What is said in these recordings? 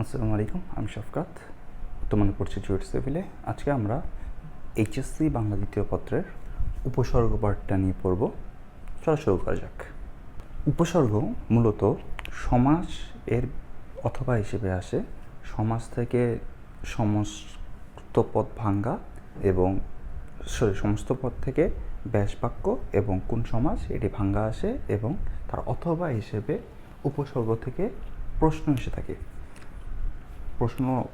আসসালামু আলাইকুম, আমি শফকাত, বর্তমানে পড়ছি জুয়েট সিভিলে আজকে আমরা এইচএসসি বাংলা দ্বিতীয় পত্রের উপসর্গ পাঠটা নিয়ে পড়ব। চলো শুরু করা যাক। উপসর্গ মূলত সমাজ এর অথবা হিসেবে আসে। সমাজ থেকে সমস্ত পদ ভাঙ্গা এবং সরি, সমস্ত পদ থেকে ব্যাস বাক্য এবং কোন সমাজ এটি ভাঙ্গা আসে এবং তার অথবা হিসেবে উপসর্গ থেকে প্রশ্ন এসে থাকে। প্রশ্ন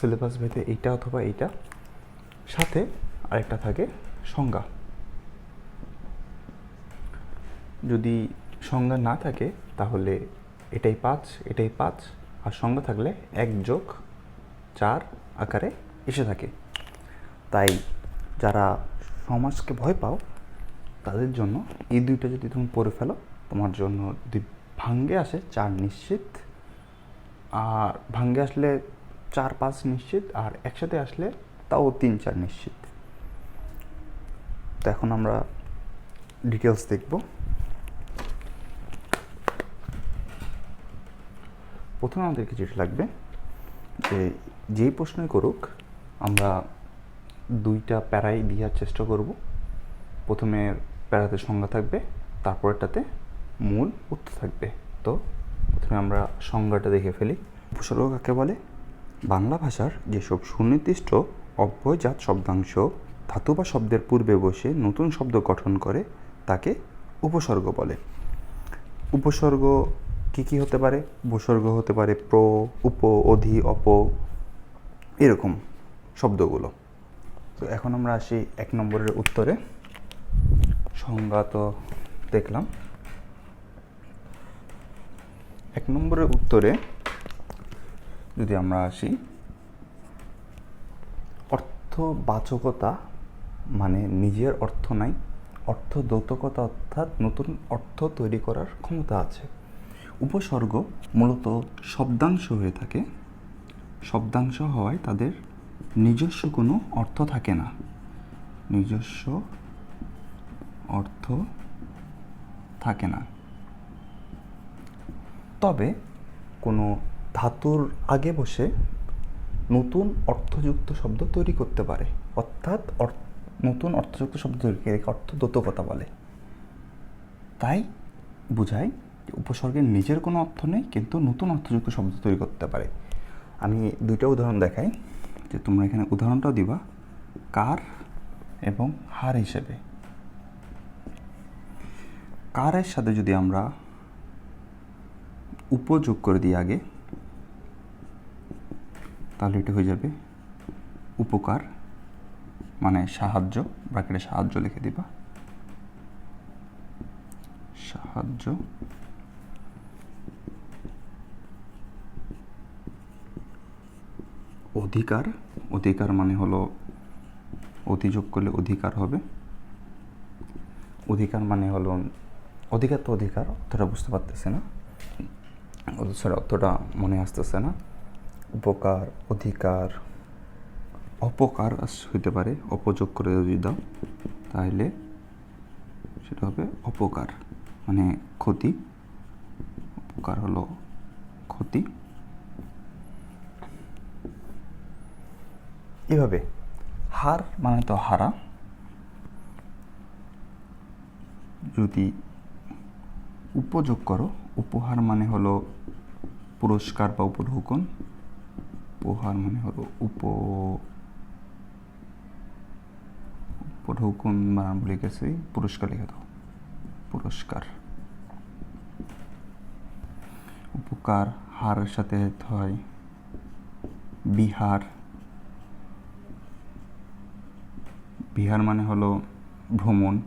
সিলেবাস ভেদে এইটা অথবা এইটা। সাথে আরেকটা থাকে সংজ্ঞা। যদি সংজ্ঞা না থাকে, তাহলে এটাই পাঁচ এটাই পাঁচ। আর সংজ্ঞা থাকলে এক যোগ চার আকারে এসে থাকে। তাই যারা সমাজকে ভয় পাও, তাদের জন্য এই দুইটা যদি তুমি পড়ে ফেলো, তোমার জন্য যদি ভাঙ্গে আসে চার নিশ্চিত। আর ভাঙ্গে আসলে চার, পাঁচ নিশ্চিত, আর একসাথে আসলে তাও তিন, চার নিশ্চিত। তো এখন আমরা ডিটেলস দেখব। প্রথমে আমাদেরকে যেটা লাগবে, যে যেই প্রশ্নই করুক, আমরা দুইটা প্যারাই দেওয়ার চেষ্টা করব। প্রথমে প্যারাতে সংজ্ঞা থাকবে, তারপরেরটাতে মূল উত্তর থাকবে। তো প্রথমে আমরা সংজ্ঞাটা দেখে ফেলি। উপসর্গ কাকে বলে? বাংলা ভাষার যেসব সুনির্দিষ্ট অব্যয়জাত শব্দাংশ ধাতু বা শব্দের পূর্বে বসে নতুন শব্দ গঠন করে, তাকে উপসর্গ বলে। উপসর্গ কী কী হতে পারে? উপসর্গ হতে পারে প্র, উপ, অধি, অপ, এরকম শব্দগুলো। তো এখন আমরা আসি এক নম্বরের উত্তরে। সংজ্ঞা তো দেখলাম। এক নম্বরের উত্তরে যদি আমরা আসি, অর্থবাচকতা মানে নিজের অর্থ নাই অর্থ দৌতকতা অর্থাৎ নতুন অর্থ তৈরি করার ক্ষমতা আছে। উপসর্গ মূলত শব্দাংশ হয়ে থাকে। শব্দাংশ হওয়ায় তাদের নিজস্ব কোনো অর্থ থাকে না। নিজস্ব অর্থ থাকে না। তবে কোনো ধাতুর আগে বসে নতুন অর্থযুক্ত শব্দ তৈরি করতে পারে। অর্থাৎ অর- নতুন অর্থযুক্ত শব্দ তৈরি করে অর্থ দোতকতা বলে। তাই বোঝায় যে উপসর্গের নিজের কোনো অর্থ নেই, কিন্তু নতুন অর্থযুক্ত শব্দ তৈরি করতে পারে। আমি দুইটা উদাহরণ দেখাই, যে তোমরা এখানে উদাহরণটাও দিবা, কার এবং হার হিসেবে। কারের সাথে যদি আমরা উপযোগ করে দিই আগে, তাহলে এটা হয়ে যাবে উপকার মানে সাহায্য ব্র্যাকেটে সাহায্য লিখে দিবা। সাহায্য। অধিকার অধিকার মানে হলো অতিযোগ করলে অধিকার হবে। অধিকার মানে হলো, অধিকার তো অধিকার অর্থটা বুঝতে পারতেছে না। সরি অর্থটা মনে আসতেছে না। উপকার, অধিকার, অপকার হইতে পারে, অপযোগ করে যদি দাও, তাহলে সেটা হবে অপকার। মানে ক্ষতি। উপকার হলো ক্ষতি। এভাবে হার মানে তো হারা। যদি উপযোগ করো উপহার মানে হলো পুরস্কার বা উপঢৌকন। উপহার মানে হলো উপ উপঢৌকন বানান ভুলে গেছি। পুরস্কার লিখে দাও। পুরস্কার। উপকার হারের সাথে হয়। বিহার। বিহার মানে হলো ভ্রমণ।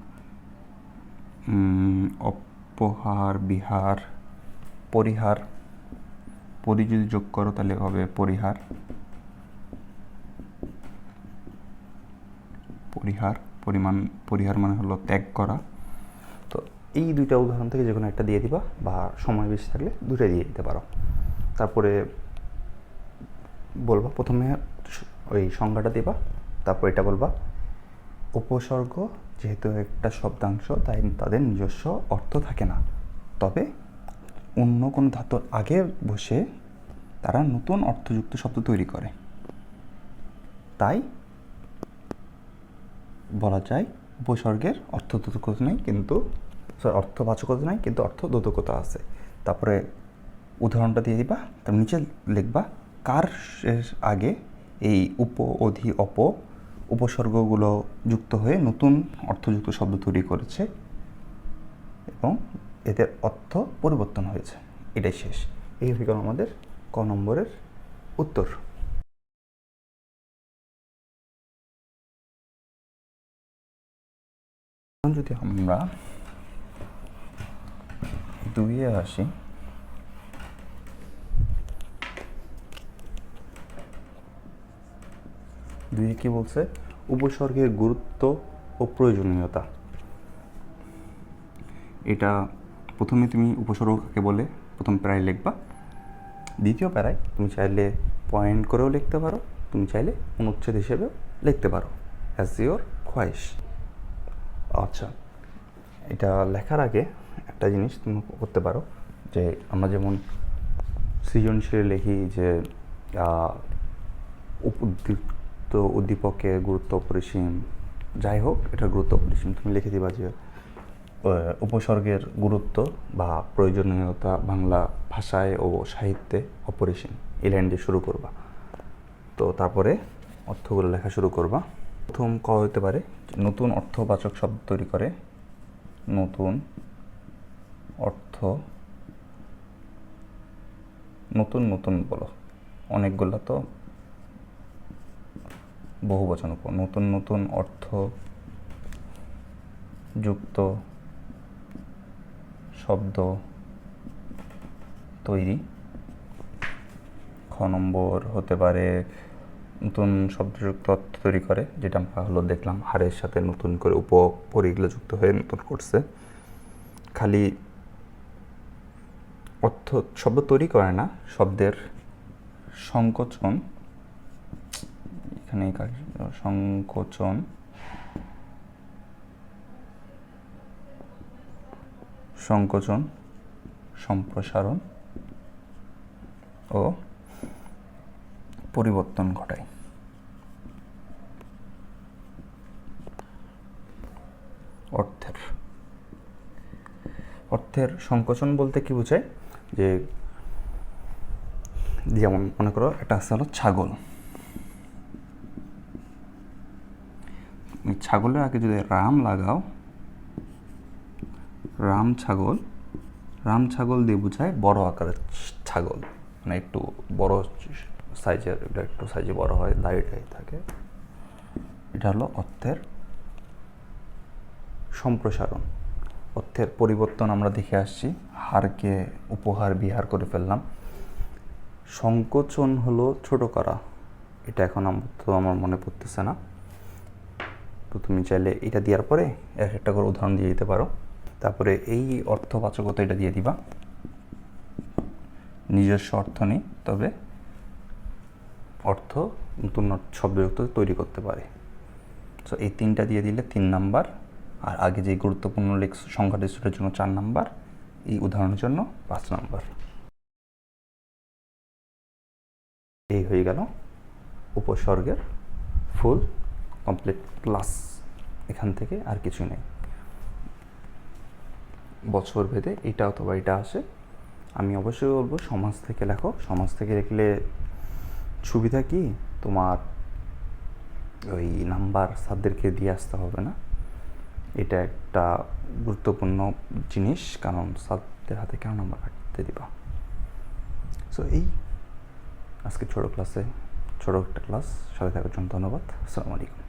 অপহার, বিহার। পরিহার। পরি যদি যোগ করো তাহলে হবে পরিহার। পরিহার, পরিমাণ, পরিহার মানে হলো ত্যাগ করা। তো এই দুইটা উদাহরণ থেকে যে কোনো একটা দিয়ে দিবা বা সময় বেশি থাকলে দুইটা দিয়ে দিতে পারো। তারপরে বলবা প্রথমে ওই সংজ্ঞাটা দিবা, তারপর এটা বলবা, উপসর্গ যেহেতু একটা শব্দাংশ, তাই তাদের নিজস্ব অর্থ থাকে না। তবে অন্য কোনো ধাতুর আগে বসে তারা নতুন অর্থযুক্ত শব্দ তৈরি করে। তাই বলা যায় উপসর্গের অর্থদোধকতা নেই, কিন্তু সরি অর্থবাচকতা নেই, কিন্তু অর্থ দোতকতা আছে। তারপরে উদাহরণটা দিয়ে দিবা তার নিচে লিখবা কার আগে এই উপ, অধি, অপ উপসর্গগুলো যুক্ত হয়ে নতুন অর্থযুক্ত শব্দ তৈরি করেছে এবং এদের অর্থ পরিবর্তন হয়েছে। এটাই শেষ। এই হয়ে গেল আমাদের ক নম্বরের উত্তর। যদি আমরা দুইয়ে আসি, দুইয়ে কি বলছে? উপসর্গের গুরুত্ব ও প্রয়োজনীয়তা। এটা প্রথমে তুমি উপসর্গ কাকে বলে? প্রথম প্যারায় লিখবা। দ্বিতীয় প্যারায় তুমি চাইলে পয়েন্ট করেও লিখতে পারো। তুমি চাইলে অনুচ্ছেদ হিসেবেও লিখতে পারো। অ্যাজ ইওর খোয়াইশ আচ্ছা এটা লেখার আগে একটা জিনিস তুমি করতে পারো, যে আমরা যেমন সৃজনশীলে লিখি যে উদ্দীপ্ত উদ্দীপকের গুরুত্ব অপরিসীম। যাই হোক এটার গুরুত্ব অপরিসীম। তুমি লিখে দিবা যে উপসর্গের গুরুত্ব বা প্রয়োজনীয়তা বাংলা ভাষায় ও সাহিত্যে অপরিসীম। এই লাইন দিয়ে শুরু করবা। তো তারপরে অর্থগুলো লেখা শুরু করবা। প্রথম ক হতে পারে, নতুন অর্থবাচক শব্দ তৈরি করে। নতুন অর্থ, নতুন নতুন বলো। অনেকগুলো তো বহু বচন নতুন নতুন অর্থ, যুক্ত শব্দ তৈরি। খ নম্বর হতে পারে নতুন শব্দযুক্ত অর্থ তৈরি করে, যেটা আমরা হলো দেখলাম হারের সাথে নতুন করে উপপরিগুলো যুক্ত হয়ে নতুন করছে। খালি অর্থ, শব্দ তৈরি করে না, শব্দের সংকোচন। এখানে সংকোচন সংকোচন, সম্প্রসারণ ও পরিবর্তন ঘটায়। অর্থের অর্থের সংকোচন বলতে কি বোঝায়? যে যেমন মনে করো একটা আছে হলো ছাগল। ছাগলের আগে যদি রাম লাগাও রাম ছাগল রাম ছাগল দিয়ে বোঝায় বড় আকারের ছাগল। মানে একটু বড় সাইজের, এটা একটু সাইজে বড় হয়, লাইট হয়ে থাকে। এটা হলো অর্থের সম্প্রসারণ। অর্থের পরিবর্তন আমরা দেখে আসছি। হারকে উপহার বিহার করে ফেললাম। সংকোচন হলো ছোট করা। এটা এখন তো আমার মনে পড়তেছে না। তো তুমি চাইলে এটা দেওয়ার পরে এক একটা করে উদাহরণ দিয়ে দিতে পারো। তারপরে এই অর্থবাচকতা এটা দিয়ে দিবা। নিজস্ব অর্থ নেই, তবে অর্থ নতুন শব্দযুক্ত তৈরি করতে পারে। সো এই তিনটা দিয়ে দিলে তিন নাম্বার, আর আগে যে গুরুত্বপূর্ণ লেখ সংখ্যাটি সেটার জন্য চার নাম্বার, এই উদাহরণের জন্য পাঁচ নাম্বার। এই হয়ে গেল উপসর্গের ফুল কমপ্লিট ক্লাস এখান থেকে আর কিছু নেই। বছর ভেদে এটা অথবা এটা আসে। আমি অবশ্যই বলব, সমাজ থেকে লেখো। সমাজ থেকে লিখলে সুবিধা কি? তোমার ওই নাম্বার স্যারদেরকে দিয়ে আসতে হবে না। এটা একটা গুরুত্বপূর্ণ জিনিস, কারণ স্যারদের হাতে কেন নাম্বার কাটতে দিবা? সো এই আজকে ছোটো ক্লাসে ছোটো একটা ক্লাস সাথে থাকার জন্য ধন্যবাদ। আসসালামু আলাইকুম।